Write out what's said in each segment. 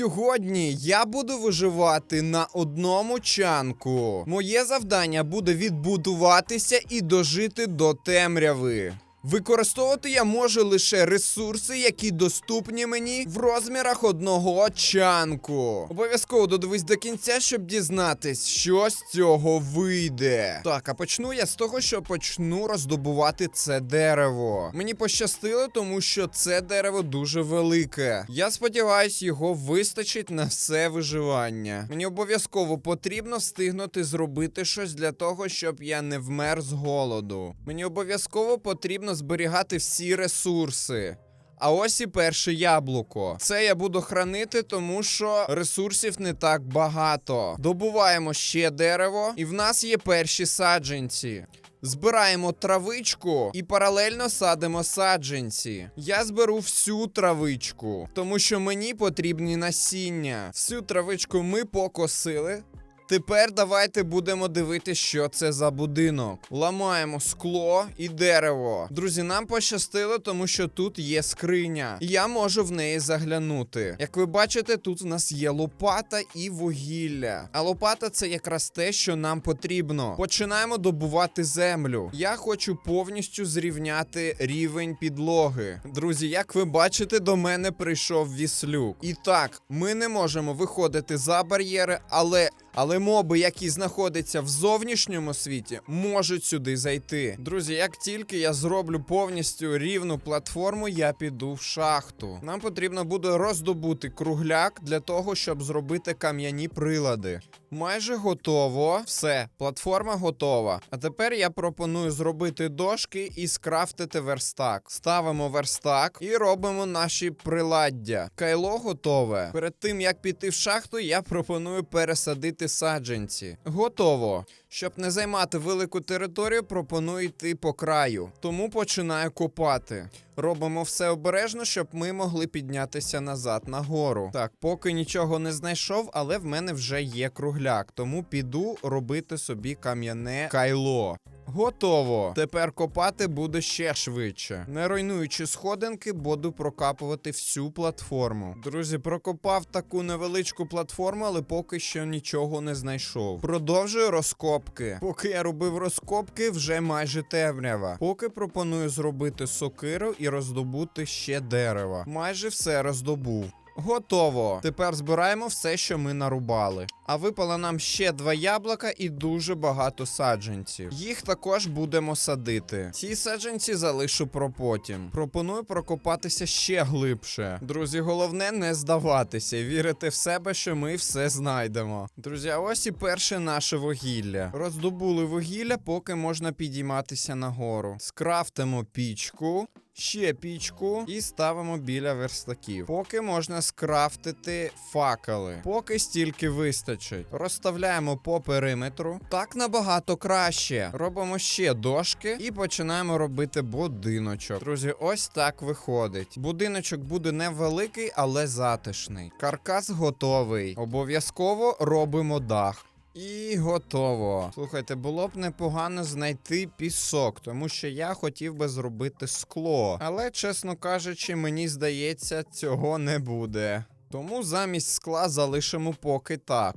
Сьогодні я буду виживати на одному чанку. Моє завдання буде відбудуватися і дожити до темряви. Використовувати я можу лише ресурси, які доступні мені в розмірах одного чанку. Обов'язково додивись до кінця, щоб дізнатись, що з цього вийде. Так, а почну я з того, що почну роздобувати це дерево. Мені пощастило, тому що це дерево дуже велике. Я сподіваюсь, його вистачить на все виживання. Мені обов'язково потрібно встигнути зробити щось для того, щоб я не вмер з голоду. Мені обов'язково потрібно зберігати всі ресурси. А ось і перше яблуко. Це я буду хранити, тому що ресурсів не так багато. Добуваємо ще дерево, і в нас є перші саджанці. Збираємо травичку і паралельно садимо саджанці. Я зберу всю травичку, тому що мені потрібні насіння. Всю травичку ми покосили. Тепер давайте будемо дивитися, що це за будинок. Ламаємо скло і дерево. Друзі, нам пощастило, тому що тут є скриня, і я можу в неї заглянути. Як ви бачите, тут в нас є лопата і вугілля. А лопата це якраз те, що нам потрібно. Починаємо добувати землю. Я хочу повністю зрівняти рівень підлоги. Друзі, як ви бачите, до мене прийшов віслюк. І так, ми не можемо виходити за бар'єри, але. Але моби, які знаходяться в зовнішньому світі, можуть сюди зайти. Друзі, як тільки я зроблю повністю рівну платформу, я піду в шахту. Нам потрібно буде роздобути кругляк для того, щоб зробити кам'яні прилади. Майже готово. Все, платформа готова. А тепер я пропоную зробити дошки і скрафтити верстак. Ставимо верстак і робимо наші приладдя. Кайло готове. Перед тим як піти в шахту, я пропоную пересадити саджанці. Готово. Щоб не займати велику територію, пропоную йти по краю. Тому починаю копати. Робимо все обережно, щоб ми могли піднятися назад нагору. Так, поки нічого не знайшов, але в мене вже є кругляк, тому піду робити собі кам'яне кайло. Готово. Тепер копати буде ще швидше. Не руйнуючи сходинки, буду прокапувати всю платформу. Друзі, прокопав таку невеличку платформу, але поки що нічого не знайшов. Продовжую розкопки. Поки я робив розкопки, вже майже темрява. Поки пропоную зробити сокиру і роздобути ще дерева. Майже все роздобув. Готово. Тепер збираємо все, що ми нарубали. А випало нам ще два яблука і дуже багато саджанців. Їх також будемо садити. Ці саджанці залишу про потім. Пропоную прокопатися ще глибше. Друзі, головне не здаватися, вірити в себе, що ми все знайдемо. Друзі, ось і перше наше вугілля. Роздобули вугілля, поки можна підійматися нагору. Скрафтимо пічку. Ще пічку і ставимо біля верстаків. Поки можна скрафтити факели. Поки стільки вистачить. Розставляємо по периметру. Так набагато краще. Робимо ще дошки і починаємо робити будиночок. Друзі, ось так виходить. Будиночок буде невеликий, але затишний. Каркас готовий. Обов'язково робимо дах. І готово. Слухайте, було б непогано знайти пісок, тому що я хотів би зробити скло. Але, чесно кажучи, мені здається, цього не буде. Тому замість скла залишимо поки так.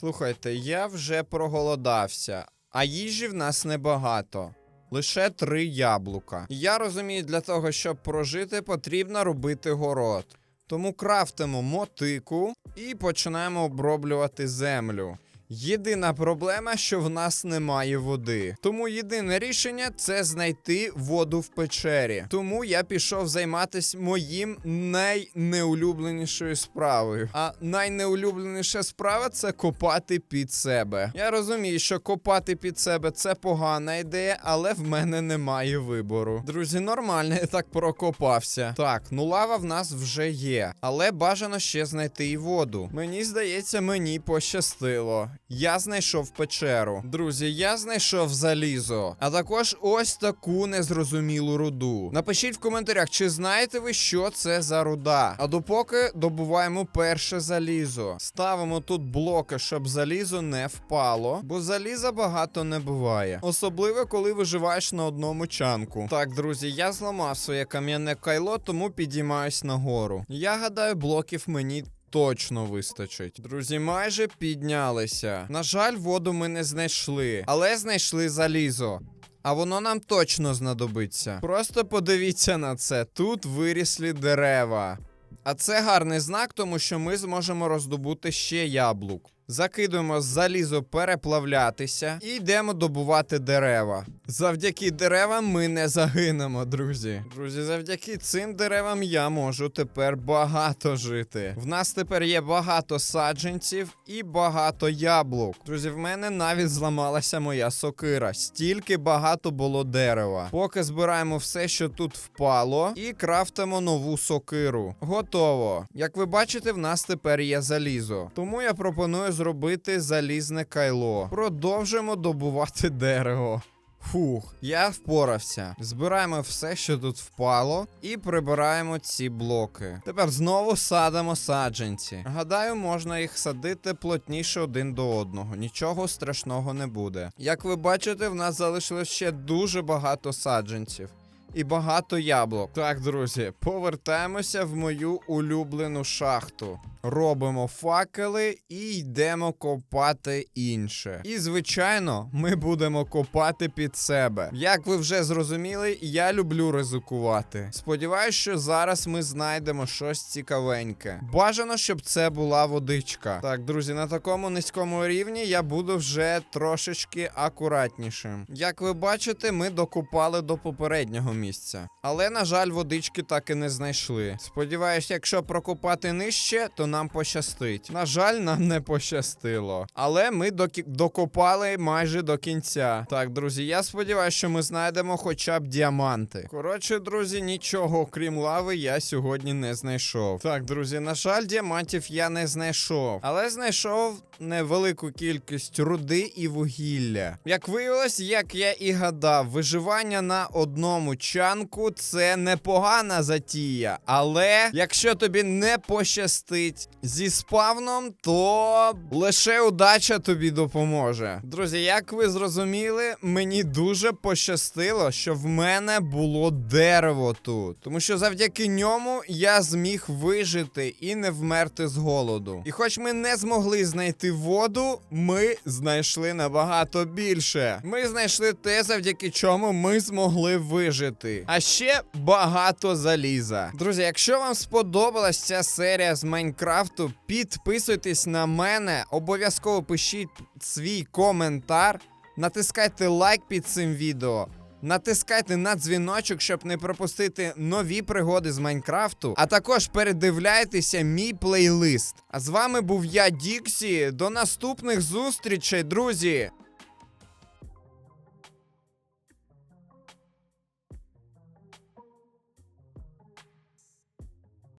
Слухайте, я вже проголодався, а їжі в нас небагато. Лише три яблука. Я розумію, для того, щоб прожити, потрібно робити город. Тому крафтимо мотику і починаємо оброблювати землю. Єдина проблема, що в нас немає води. Тому єдине рішення це знайти воду в печері. Тому я пішов займатися моїм найнеулюбленішою справою. А найнеулюбленіша справа це копати під себе. Я розумію, що копати під себе це погана ідея, але в мене немає вибору. Друзі, нормально, я так прокопався. Так, ну лава в нас вже є, але бажано ще знайти і воду. Мені здається, мені пощастило. Я знайшов печеру. Друзі, я знайшов залізо, а також ось таку незрозумілу руду. Напишіть в коментарях, чи знаєте ви, що це за руда. А допоки добуваємо перше залізо. Ставимо тут блоки, щоб залізо не впало, бо заліза багато не буває. Особливо, коли виживаєш на одному чанку. Так, друзі, я зламав своє кам'яне кайло, тому підіймаюсь нагору. Я гадаю, блоків мені точно вистачить. Друзі, майже піднялися. На жаль, воду ми не знайшли, але знайшли залізо. А воно нам точно знадобиться. Просто подивіться на це. Тут вирісли дерева. А це гарний знак, тому що ми зможемо роздобути ще яблук. Закидуємо залізо переплавлятися і йдемо добувати дерева. Завдяки деревам ми не загинемо, друзі. Друзі, завдяки цим деревам я можу тепер багато жити. В нас тепер є багато саджанців і багато яблук. Друзі, в мене навіть зламалася моя сокира. Стільки багато було дерева. Поки збираємо все, що тут впало, і крафтимо нову сокиру. Готово. Як ви бачите, в нас тепер є залізо. Тому я пропоную зробити залізне кайло. Продовжимо добувати дерево. Фух, я впорався. Збираємо все, що тут впало, і прибираємо ці блоки. Тепер знову садимо саджанці. Гадаю, можна їх садити плотніше один до одного. Нічого страшного не буде. Як ви бачите, в нас залишилось ще дуже багато саджанців. І багато яблук. Так, друзі, повертаємося в мою улюблену шахту. Робимо факели і йдемо копати інше. І, звичайно, ми будемо копати під себе. Як ви вже зрозуміли, я люблю ризикувати. Сподіваюсь, що зараз ми знайдемо щось цікавеньке. Бажано, щоб це була водичка. Так, друзі, на такому низькому рівні я буду вже трошечки акуратнішим. Як ви бачите, ми докопали до попереднього місця. Але, на жаль, водички так і не знайшли. Сподіваюсь, якщо прокопати нижче, то нам пощастить. На жаль, нам не пощастило. Але ми докопали майже до кінця. Так, друзі, я сподіваюся, що ми знайдемо хоча б діаманти. Коротше, друзі, нічого окрім лави я сьогодні не знайшов. Так, друзі, на жаль, діамантів я не знайшов, але знайшов невелику кількість руди і вугілля. Як виявилось, як я і гадав, виживання на одному чанку це непогана затія. Але якщо тобі не пощастить зі спавном, то лише удача тобі допоможе. Друзі, як ви зрозуміли, мені дуже пощастило, що в мене було дерево тут. Тому що завдяки ньому я зміг вижити і не вмерти з голоду. І хоч ми не змогли знайти воду, ми знайшли набагато більше. Ми знайшли те, завдяки чому ми змогли вижити. А ще багато заліза. Друзі, якщо вам сподобалась ця серія з Майнкрафту, підписуйтесь на мене, обов'язково пишіть свій коментар, натискайте лайк під цим відео. Натискайте на дзвіночок, щоб не пропустити нові пригоди з Майнкрафту, а також передивляйтеся мій плейлист. А з вами був я, Діксі. До наступних зустрічей, друзі!